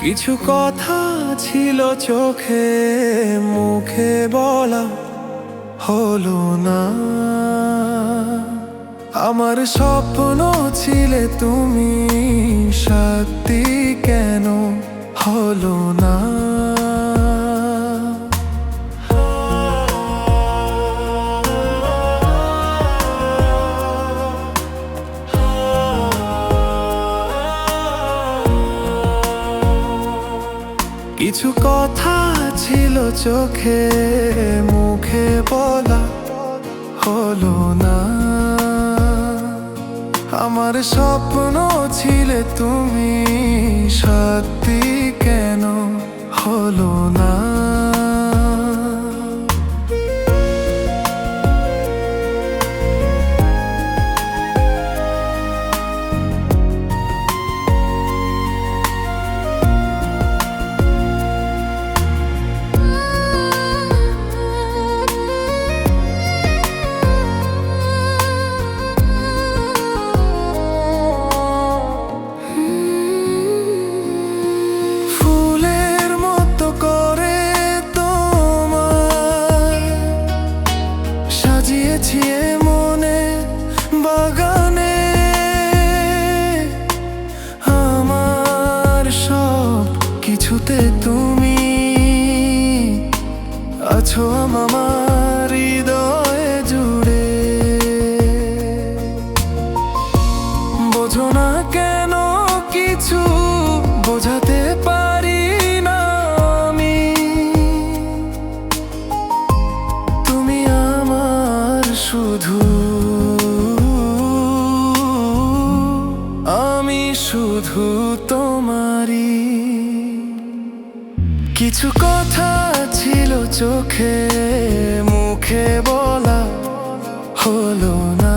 কিছু কথা ছিল চোখে, মুখে বলা হলো না। আমার স্বপ্ন ছিলে তুমি সত্যি কেন হলো না? কিছু কথা ছিল চোখে, মুখে বলা হলো না। আমার স্বপ্ন ছিলে তুমি সত্যি কেন হলো না? শুধু আমি শুধু তোমারই। কিছু কথা ছিল চোখে, মুখে বলা হলো না।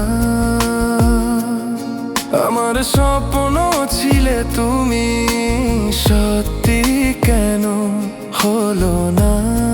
আমার স্বপ্ন ছিলে তুমি, সত্যি কেন হলো না?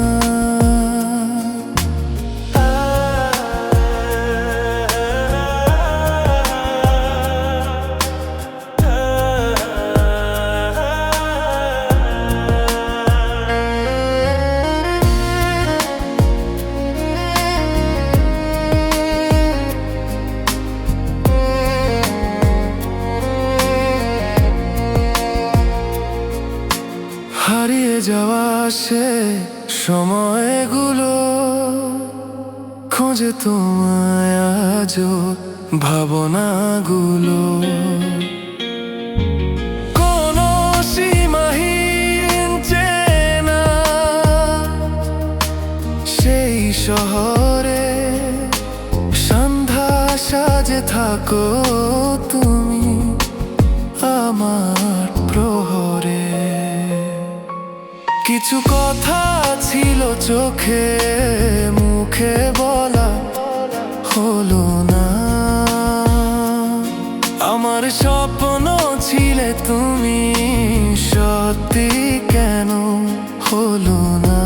যাওয়া সে সময়গুলো খোঁজে তোমায় আজও ভাবনাগুলো। কোনো সেই শহরে সন্ধ্যা সাজে থাকো তুমি। কিছু কথা ছিল চোখে, মুখে বলা হলো না। আমার স্বপ্ন ছিলে তুমি সত্যি কেন হলো না?